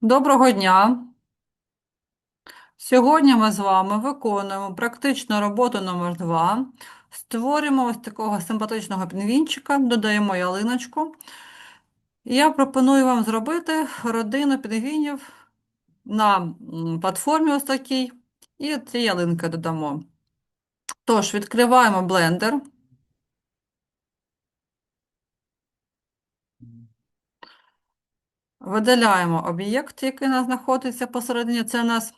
Доброго дня! Сьогодні ми з вами виконуємо практичну роботу номер 2 Створюємо ось такого симпатичного пінгвінчика, додаємо ялиночку. Я пропоную вам зробити родину пінгвінів на платформі ось такій, і ці ялинки додамо. Тож, відкриваємо блендер. Видаляємо об'єкт, який у нас знаходиться посередині. Це у нас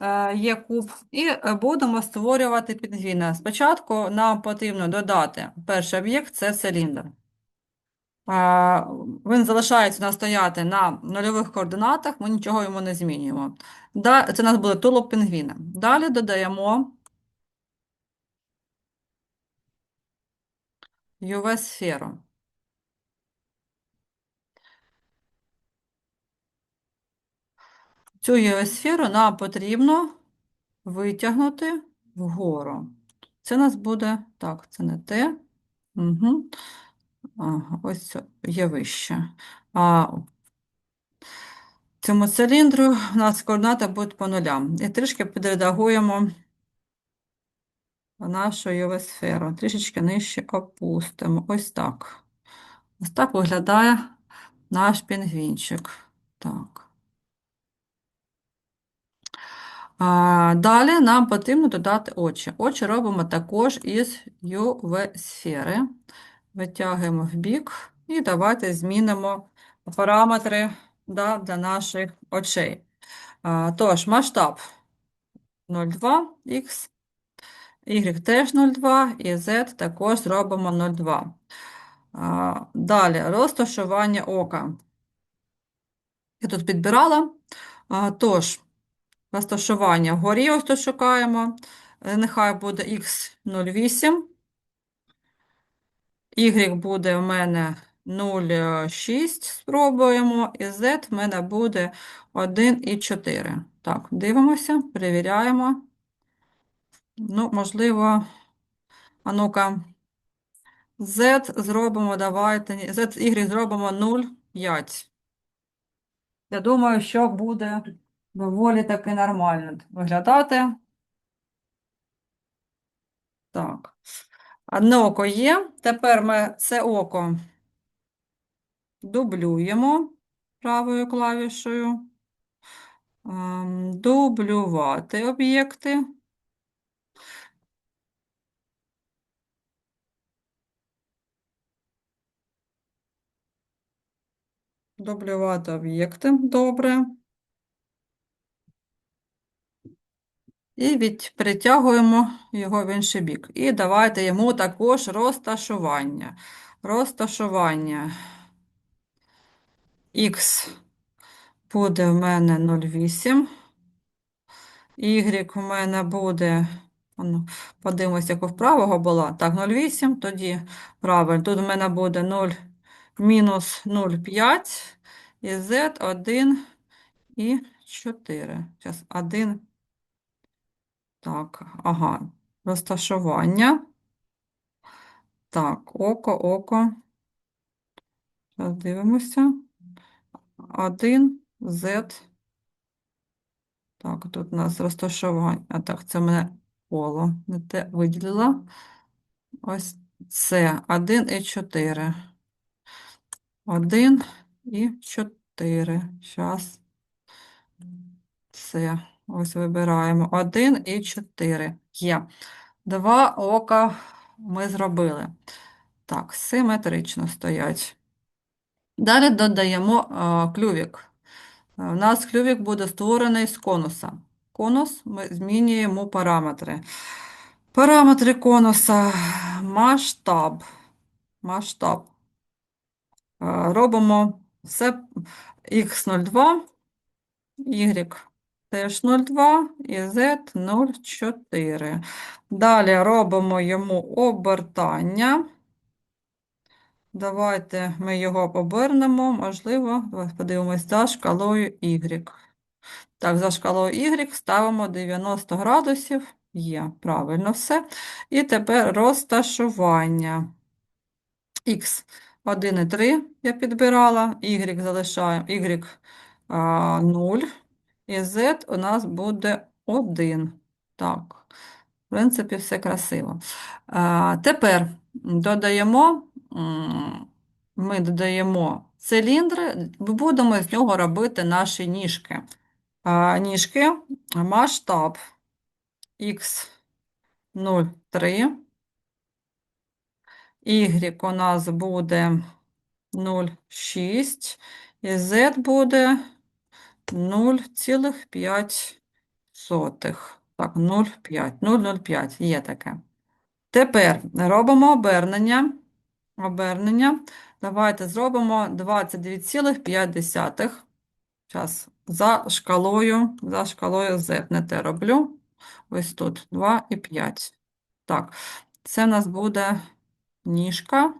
е, є куб, і е, будемо створювати пінгвіна. Спочатку нам потрібно додати перший об'єкт це циліндр. Він залишається у нас стояти на нульових координатах, ми нічого йому не змінюємо. Це у нас буде тулуб пінгвіна. Далі додаємо UV-сферу. Цю UV-сферу нам потрібно витягнути вгору. Це у нас буде, так, це не те. Угу. Ага, ось є вище. А цьому циліндру у нас координати будуть по нулям. І трішки підредагуємо нашу UV-сферу. Трішечки нижче опустимо. Ось так. Ось так виглядає наш пінгвінчик. Так. А, Далі нам потрібно додати очі. Очі робимо також із UV-сфери. Витягуємо в бік і давайте змінимо параметри да, для наших очей. Тож, масштаб 0,2 х, y теж 0,2 і z також зробимо 0,2. Далі розташування ока. Я тут підбирала. Тож, розташування вгорі ось тут шукаємо. Е, Нехай буде х08. Y буде в мене 0,6, спробуємо, і Z в мене буде 1,4. Так, дивимося, перевіряємо. Ну, можливо, а ну-ка, Z зробимо, давайте, Z, Y зробимо 0,5. Я думаю, що буде доволі таки нормально виглядати. Так. Одне око є. Тепер ми це око дублюємо правою клавішою. Ем, дублювати об'єкти. Дублювати об'єкти. Добре. І від, перетягуємо його в інший бік. І давайте йому також розташування. Розташування. Х буде в мене 0,8. Y у мене буде, ну, подивимося, яку вправого була. Так, 0,8, тоді правильно. Тут у мене буде 0, мінус 0,5 і Z 1 і 4. Зараз 1. Так, ага, розташування. Так, око, око. Зараз дивимося. 1, Z. Так, тут у нас розташування. А так, це мене коло не те виділила. Ось це 1 і 4. 1 і 4. Зараз це. Ось вибираємо 1 і 4. Є. Два ока ми зробили. Так, симетрично стоять. Далі додаємо а, клювік. У нас клювік буде створений з конуса. Конус ми змінюємо параметри. Параметри конуса масштаб. Масштаб. Робимо все х02, y теж 0,2 і z 0,4. Далі робимо йому обертання. Давайте ми його обернемо, можливо, подивимось за шкалою y. Так, за шкалою y ставимо 90 градусів. Є, правильно все. І тепер розташування. Х 1,3 я підбирала, y залишаємо, y а, 0. І Z у нас буде 1. Так, в принципі, все красиво. А, тепер додаємо, ми додаємо циліндри, будемо з нього робити наші ніжки. А, ніжки, масштаб Х03, Y у нас буде 0,6 і Z буде 0,5. Так, 0,5. 0,05 є таке. Тепер робимо обернення. Обернення. Давайте зробимо 22,5. Зараз за шкалою, за шкалою Z не те роблю. Ось тут 2,5. Так, це у нас буде ніжка.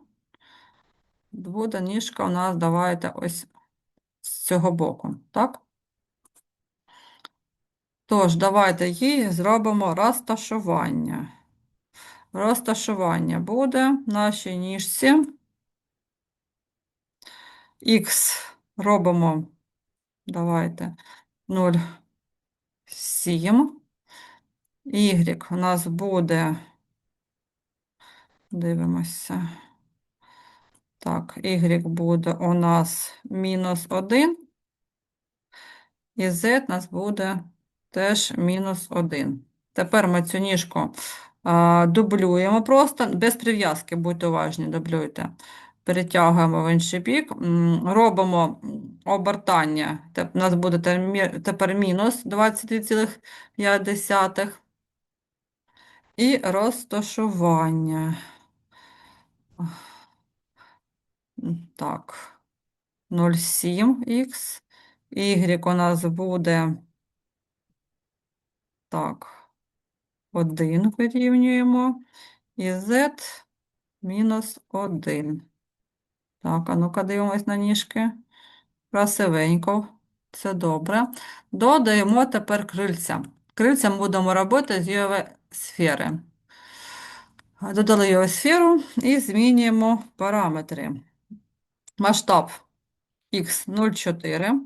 Буде ніжка у нас, давайте ось з цього боку, так? Тож, давайте їй зробимо розташування. Розташування буде в нашій ніжці. Х робимо, давайте, 0,7. Y у нас буде, дивимося. Так, Y буде у нас мінус 1. І Z у нас буде теж мінус 1. Тепер ми цю ніжку а, дублюємо просто, без прив'язки, будьте уважні, дублюйте. Перетягуємо в інший бік, робимо обертання. У нас буде тепер мінус 22,5. І розташування. Так, 0,7х. Y у нас буде так, 1 вирівнюємо і z мінус 1. Так, а ну-ка дивимось на ніжки. Красивенько, це добре. Додаємо тепер крильця. Крильця ми будемо робити з його сфери. Додали його сферу і змінюємо параметри. Масштаб x04,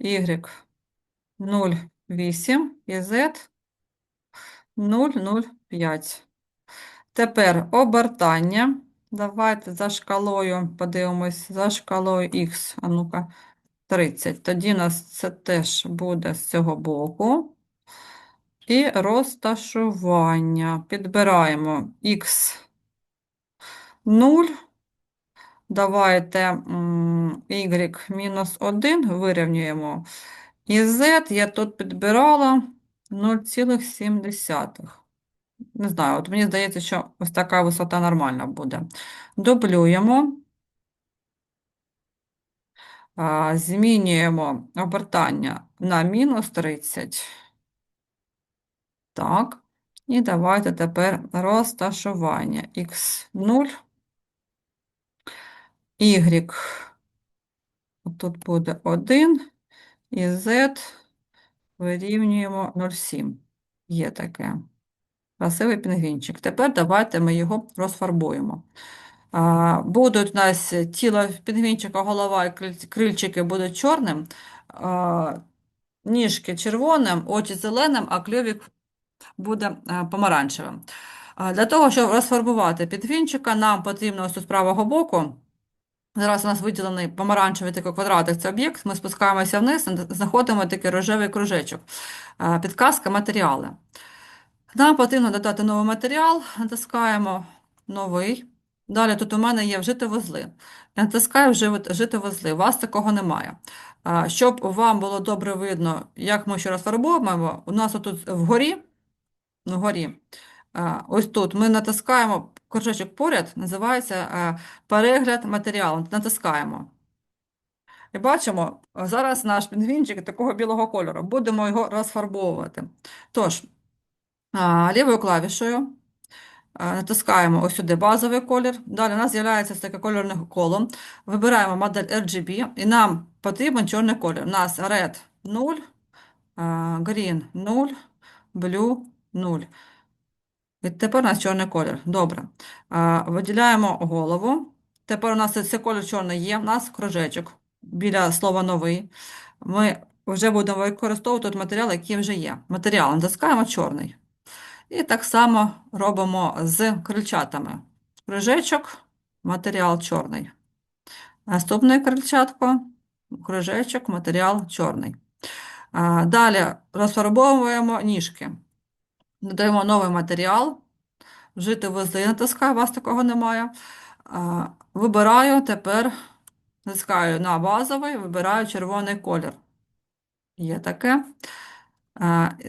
y 0. 8 і Z 0,05. Тепер обертання. Давайте за шкалою, подивимось, за шкалою Х, а ну-ка, 30. Тоді нас це теж буде з цього боку. І розташування. Підбираємо Х 0. Давайте y мінус 1 вирівнюємо. І Z я тут підбирала 0,7. Не знаю, от мені здається, що ось така висота нормальна буде. Дублюємо, змінюємо обертання на мінус 30. Так, і давайте тепер розташування х0, y, тут буде 1, і z вирівнюємо 0,7. Є таке. Красивий пінгвінчик. Тепер давайте ми його розфарбуємо. Будуть у нас тіло пінгвінчика, голова і крильчики будуть чорним, ніжки червоним, очі зеленим, а клювік буде е, помаранчевим. Для того, щоб розфарбувати пінгвінчика, нам потрібно ось з правого боку. Зараз у нас виділений помаранчевий такий квадратик, це об'єкт. Ми спускаємося вниз, знаходимо такий рожевий кружечок. Е, Підказка матеріали. Нам потрібно додати новий матеріал, натискаємо новий. Далі тут у мене є вжити вузли. Я натискаю «Вживити- вжити вузли. У вас такого немає. Щоб вам було добре видно, як ми ще розфарбовуємо, у нас тут вгорі, вгорі, ось тут ми натискаємо кружечок поряд, називається перегляд матеріалу. Натискаємо. І бачимо, зараз наш пінгвінчик такого білого кольору. Будемо його розфарбовувати. Тож, лівою клавішою натискаємо ось сюди базовий колір. Далі у нас з'являється таке кольорне коло. Вибираємо модель RGB і нам потрібен чорний колір. У нас red 0, а, green 0, blue 0. Тепер у нас чорний колір. Добре. Виділяємо голову. Тепер у нас цей колір чорний є. У нас кружечок біля слова новий. ми вже будемо використовувати матеріал, який вже є. Матеріал натискаємо чорний. І так само робимо з крильчатами. Кружечок, матеріал чорний. Наступне крильчатко, кружечок, матеріал чорний. Далі розфарбовуємо ніжки. Додаємо новий матеріал. Вжити вези натискаю, у вас такого немає. Вибираю тепер, натискаю на базовий, вибираю червоний колір. Є таке.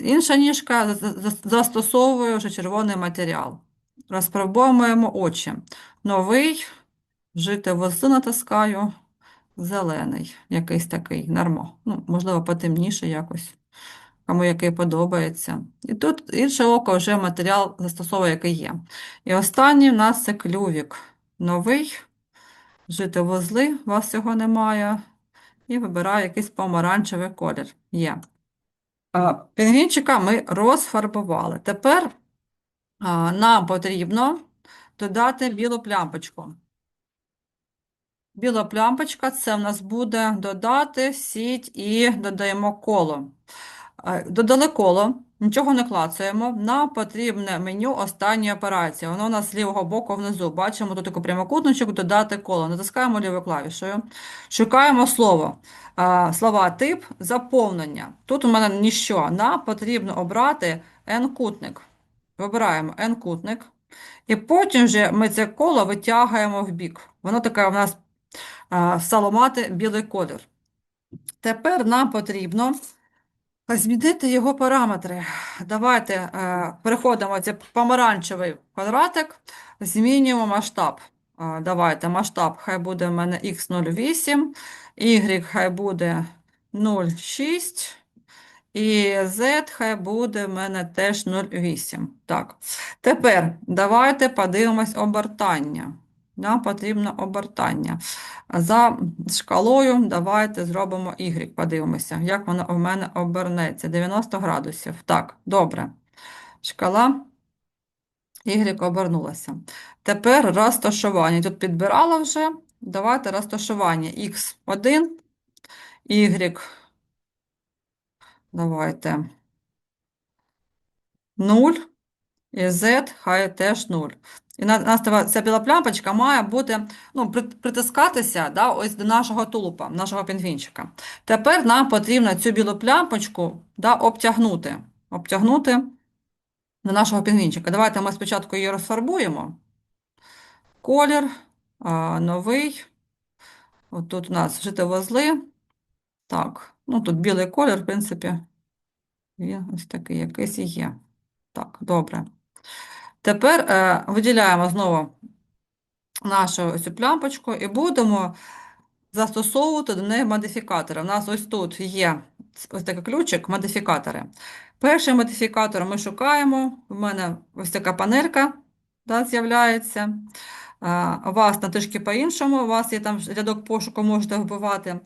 Інша ніжка за- за- застосовую вже червоний матеріал. Розфарбовуємо очі. Новий, вжити вези натискаю, зелений, якийсь такий, нормо. Ну, можливо, потемніше якось, кому який подобається. І тут інше око вже матеріал застосовує, який є. І останній в нас це клювік. Новий, вжити вузли, у вас його немає. І вибираю якийсь помаранчевий колір. Є. Пінгвінчика ми розфарбували. Тепер нам потрібно додати білу плямпочку. Біла плямпочка це в нас буде додати сіть і додаємо коло. Додали нічого не клацаємо. Нам потрібне меню останньої операції. Воно у нас з лівого боку внизу. Бачимо тут такий прямокутничок, додати коло. Натискаємо лівою клавішею. Шукаємо слово. Слова тип заповнення. Тут у мене ніщо. Нам потрібно обрати n-кутник. Вибираємо n-кутник. І потім вже ми це коло витягуємо в бік. Воно таке у нас а, стало мати білий колір. Тепер нам потрібно змінити його параметри. Давайте е, переходимо це помаранчевий квадратик, змінюємо масштаб. Давайте масштаб хай буде в мене x08, y хай буде 0,6. І Z хай буде в мене теж 0,8. Так. Тепер давайте подивимось обертання. Нам потрібно обертання. За шкалою давайте зробимо Y, подивимося, як воно у мене обернеться. 90 градусів. Так, добре. Шкала Y обернулася. Тепер розташування. Тут підбирала вже. Давайте розташування X1, Y. Давайте 0 і Z хай теж 0. І на- нас треба- ця біла плямпочка має бути, ну, притискатися да, ось до нашого тулупа, нашого пінгвінчика. Тепер нам потрібно цю білу плямпочку да, обтягнути. Обтягнути до нашого пінгвінчика. Давайте ми спочатку її розфарбуємо. Колір, а, новий. От тут у нас житовозли. Так, ну тут білий колір, в принципі, він ось такий якийсь і є. Так, добре. Tепер е, виділяємо знову нашу цю плямпочку і будемо застосовувати до неї модифікатори. У нас ось тут є ось такий ключик, модифікатори. Перший модифікатор ми шукаємо. У мене ось така панелька да, з'являється. А, У вас на трішки по-іншому, у вас є там рядок пошуку, можете вбивати.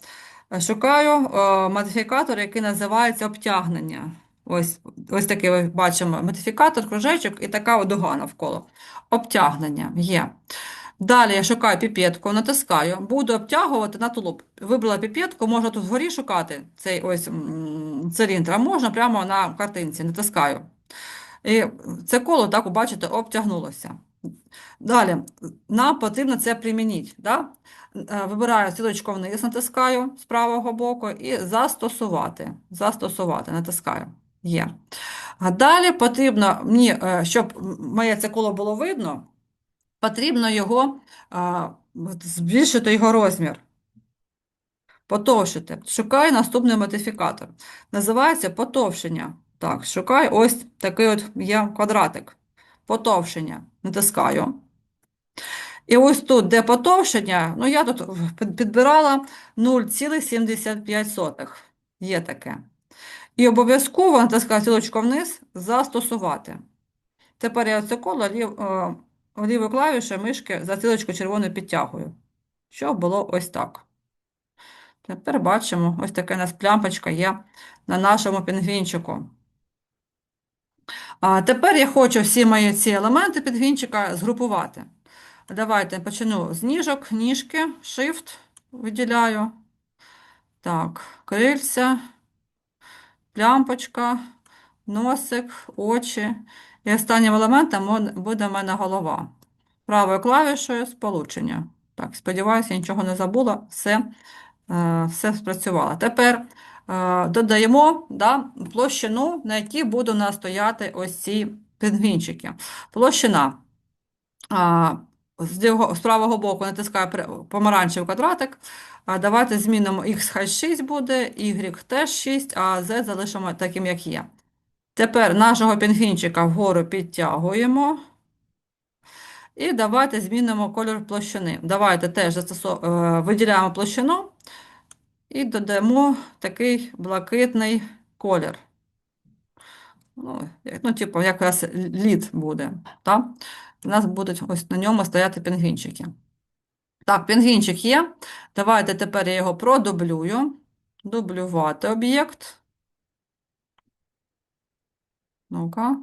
Е, Шукаю е, модифікатор, який називається обтягнення. Ось, ось такий ви бачимо модифікатор, кружечок і така дуга навколо. Обтягнення є. Далі я шукаю піпетку, натискаю, буду обтягувати на тулуб. Вибрала піпетку, можна тут вгорі шукати цей ось циліндр, а можна прямо на картинці, натискаю. І це коло, так, бачите, обтягнулося. Далі, нам потрібно це примінити. Да? Е, Вибираю стрілочку вниз, натискаю з правого боку і застосувати. Застосувати, натискаю. Є. А далі потрібно мені, е, щоб моє це коло було видно, потрібно його збільшити його розмір. Потовшити. Шукаю наступний модифікатор. Називається потовшення. Так, шукаю ось такий от є квадратик. Потовшення. Натискаю. І ось тут, де потовшення, ну я тут підбирала 0,75. Є таке. І обов'язково натискаю стрілочку вниз застосувати. Тепер я це коло лів, е, лівою клавішою мишки за стрілочку червоною підтягую. Щоб було ось так. Тепер бачимо, ось така у нас плямпочка є на нашому пінгвінчику. А тепер я хочу всі мої ці елементи пінгвінчика згрупувати. Давайте почну з ніжок, ніжки, Shift виділяю. Так, крильця, плямпочка, носик, очі. І останнім елементом буде в мене голова. Правою клавішою сполучення. Так, сподіваюся, нічого не забула, все, е, все спрацювало. Тепер е, додаємо да, площину, на якій будуть у нас стояти ось ці пінгвінчики. Площина. З, лівого- з правого боку натискаю помаранчевий квадратик. А, давайте змінимо x хай 6 буде, y теж 6, а z залишимо таким, як є. Тепер нашого пінгвінчика вгору підтягуємо. І давайте змінимо кольор площини. Давайте теж застосо- е, виділяємо площину і додамо такий блакитний колір. Ну, ну, типу, якраз лід буде. Так? У нас будуть ось на ньому стояти пінгвінчики. Так, пінгвінчик є. Давайте тепер я його продублюю. Дублювати об'єкт. Ну-ка.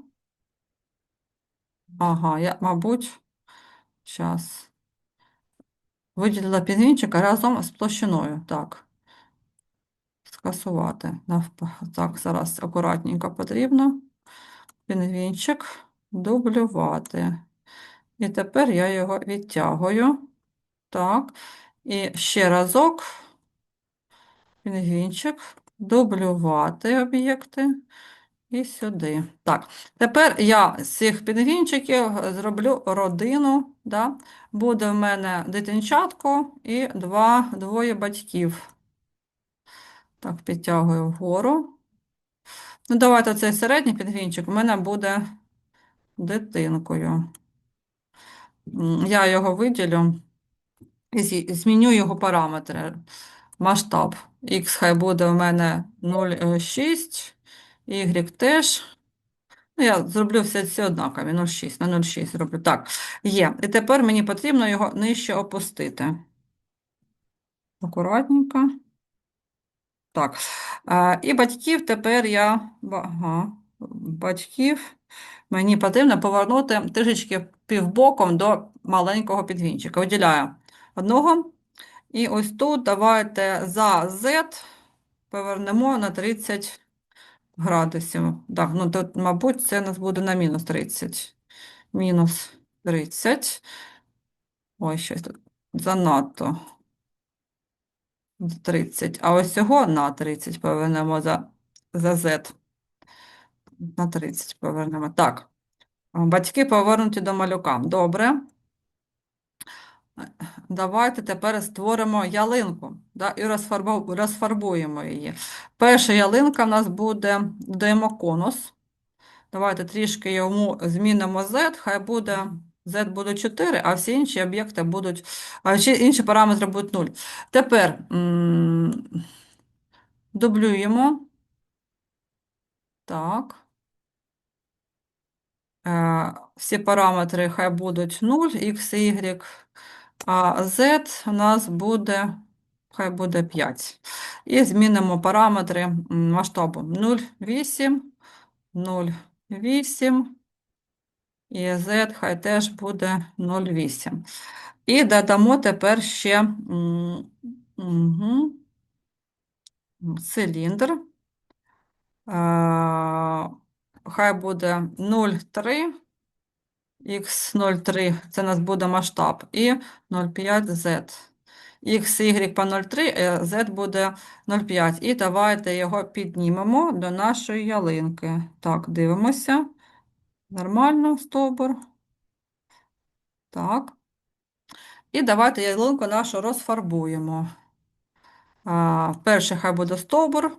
Ага, я, мабуть, зараз. Виділила пінгвінчика разом з площиною. Так. Скасувати. Так, зараз акуратненько потрібно. Пінгвінчик дублювати. І тепер я його відтягую. Так. І ще разок. Пінгвінчик. Дублювати об'єкти. І сюди. Так. Тепер я з цих пінгвінчиків зроблю родину. Да? Буде в мене дитинчатко і два, двоє батьків. Так, підтягую вгору. Ну, давайте цей середній пінгвінчик у мене буде дитинкою. Я його виділю і зміню його параметри. Масштаб. Х хай буде у мене 0,6, Y теж. Ну, я зроблю все ці однакові, 0,6 на 0,6 зроблю. Так, є. І тепер мені потрібно його нижче опустити. Акуратненько. Так. А, і батьків тепер я. Ага, батьків. Мені потрібно повернути трішечки півбоком до маленького підвінчика. Виділяю одного. І ось тут давайте за Z повернемо на 30 градусів. Так, ну тут, мабуть, це у нас буде на мінус 30. Мінус 30. Ой, щось тут занадто. 30. А ось цього на 30 повернемо за, за Z. На 30 повернемо. Так. Батьки повернуті до малюка. Добре. Давайте тепер створимо ялинку да, і розфарбуємо її. Перша ялинка в нас буде, додаємо конус. Давайте трішки йому змінимо Z, хай буде Z буде 4, а всі інші об'єкти будуть, а інші параметри будуть 0. Тепер дублюємо. Так. Е, Всі параметри хай будуть 0, x, y, а z у нас буде, хай буде 5. І змінимо параметри масштабу 0,8, 0,8 і z хай теж буде 0,8. І додамо тепер ще мгм, циліндр. Е, Хай буде 0,3. Х03 це у нас буде масштаб, і 0,5z. Х, y по 0,3, е, z буде 0,5. І давайте його піднімемо до нашої ялинки. Так, дивимося. Нормально, стовбур. Так. І давайте ялинку нашу розфарбуємо. А, перший хай буде стовбур.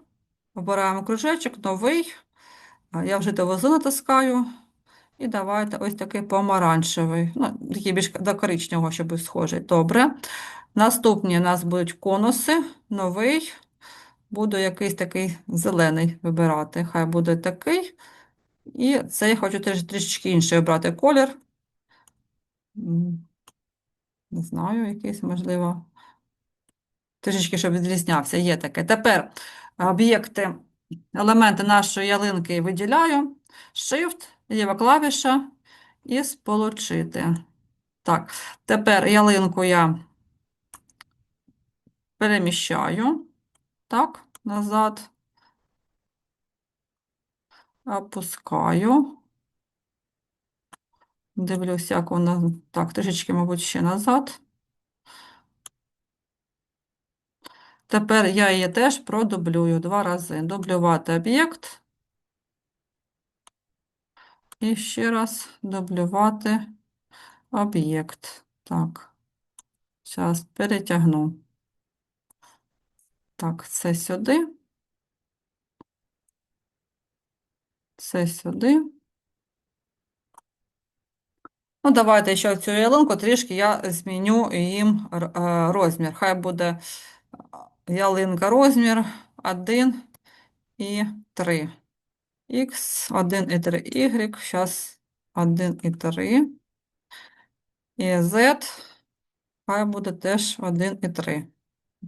Обираємо кружечок, новий. Я вже довозу натискаю. І давайте ось такий помаранчевий, ну, такий більш до коричневого, щоб схожий. Добре. Наступні у нас будуть конуси, новий. Буду якийсь такий зелений вибирати. Хай буде такий. І це я хочу теж трішечки інший обрати колір. Не знаю, якийсь, можливо. Трішечки, щоб відрізнявся. Є таке. Тепер об'єкти, елементи нашої ялинки виділяю. Shift, ліва клавіша і сполучити. Так, тепер ялинку я переміщаю. так, назад. Опускаю. Дивлюся, як воно. Так, трішечки, мабуть, ще назад. Тепер я її теж продублюю два рази. Дублювати об'єкт. І ще раз дублювати об'єкт. Так, зараз перетягну. Так, це сюди. Це сюди. Ну, давайте ще цю ялинку трішки я зміню їм е, розмір. Хай буде ялинка розмір 1 і 3. Х, 1 і 3 Y, зараз 1 і 3. І Z, хай буде теж 1 і 3.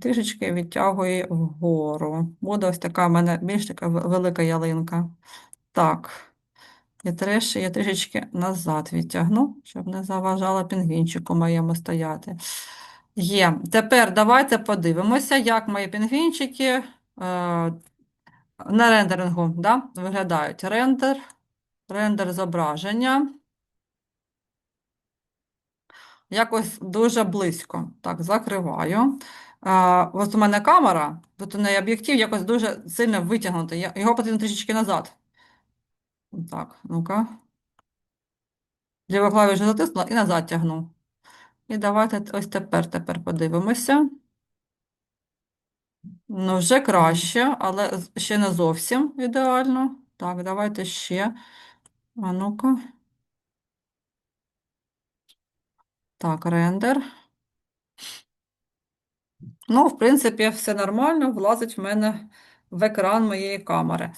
Трішечки відтягую вгору. Буде ось така в мене більш така велика ялинка. Так. І треш, я трішечки назад відтягну, щоб не заважало пінгвінчику моєму стояти. Є. Тепер давайте подивимося, як мої пінгвінчики е, на рендерингу да, виглядають. Рендер, рендер зображення. Якось дуже близько. Так, закриваю. А, ось у мене камера, тут у неї об'єктив якось дуже сильно витягнутий. Його потрібно трішечки назад. Так, ну-ка. Ліву клавішу затиснула і назад тягну. І давайте ось тепер, тепер подивимося. Ну, вже краще, але ще не зовсім ідеально. Так, давайте ще. А ну-ка. Так, рендер. Ну, в принципі, все нормально, влазить в мене в екран моєї камери.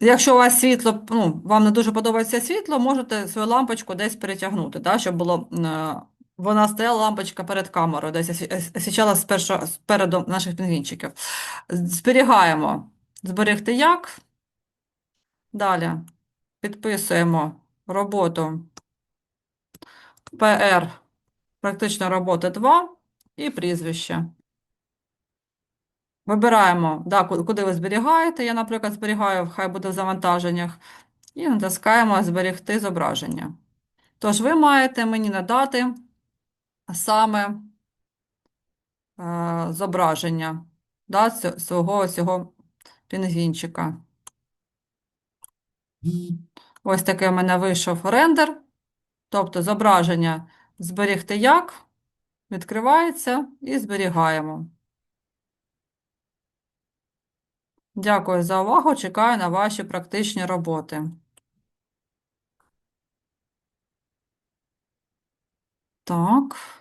Якщо у вас світло, ну, вам не дуже подобається світло, можете свою лампочку десь перетягнути, да, щоб було, е, вона стояла лампочка перед камерою, десь осві- освічала спереду наших пінгвінчиків. Зберігаємо. Зберегти як? Далі підписуємо роботу PR, практична робота 2 і прізвище. Вибираємо, да, куди ви зберігаєте. Я, наприклад, зберігаю, хай буде в завантаженнях. І натискаємо Зберегти зображення. Тож, ви маєте мені надати саме е, зображення да, свого цього пінгвінчика. Ось такий у мене вийшов рендер. Тобто зображення зберегти як, відкривається і зберігаємо. Дякую за увагу. Чекаю на ваші практичні роботи. Так.